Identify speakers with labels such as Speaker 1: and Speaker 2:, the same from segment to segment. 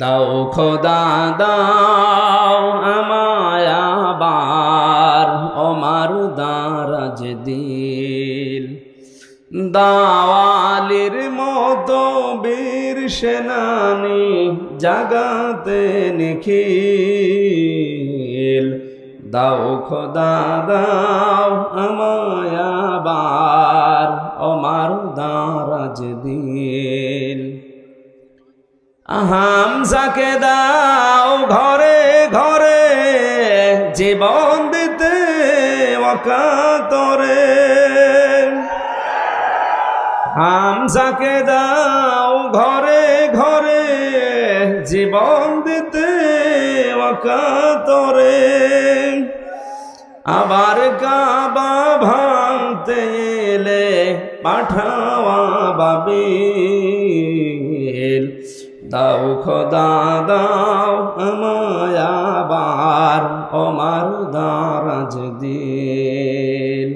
Speaker 1: দাও খোদা, দাও আমায় আবার অমার দারাজ দিল দাওয়ালির মতো বীর সেনানি, জাগাতে নিখিল। দাও খোদা, দাও আমায় আবার অমার দারাজ দিল হামজাকে দাও ঘরে ঘরে, জীবন দিতে অকাতরে। হামজাকে দাও ঘরে ঘরে, জীবন দিতে অকাতরে। আবার কাবা ভাঙতে এলে পাঠাওয়া বাবিল। দাও খোদা, দাও আমায় আবার ওমার দারাজ দিল।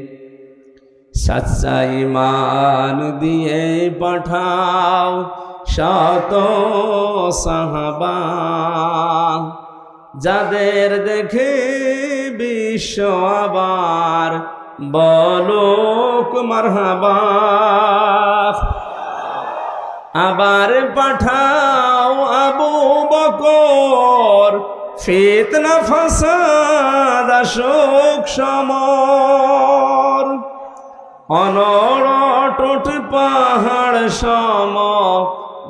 Speaker 1: সচ্চাই মান দিয়ে পাঠাও শত সাহাবা। যাদের দেখে বিশ্ব আবার বলোক মারহাবা আবার পাঠাও আবু বকর। ফিতনা, ফাসাদ শোক সমর। অনড়ট পাহাড়, সম।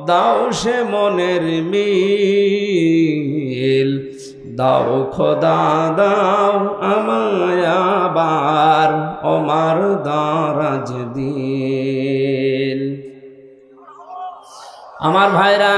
Speaker 1: দাও সে মনের মিল। দাও খোদা, দাও আমায় আবার। অমার দারাজ দিল আমার ভাইরা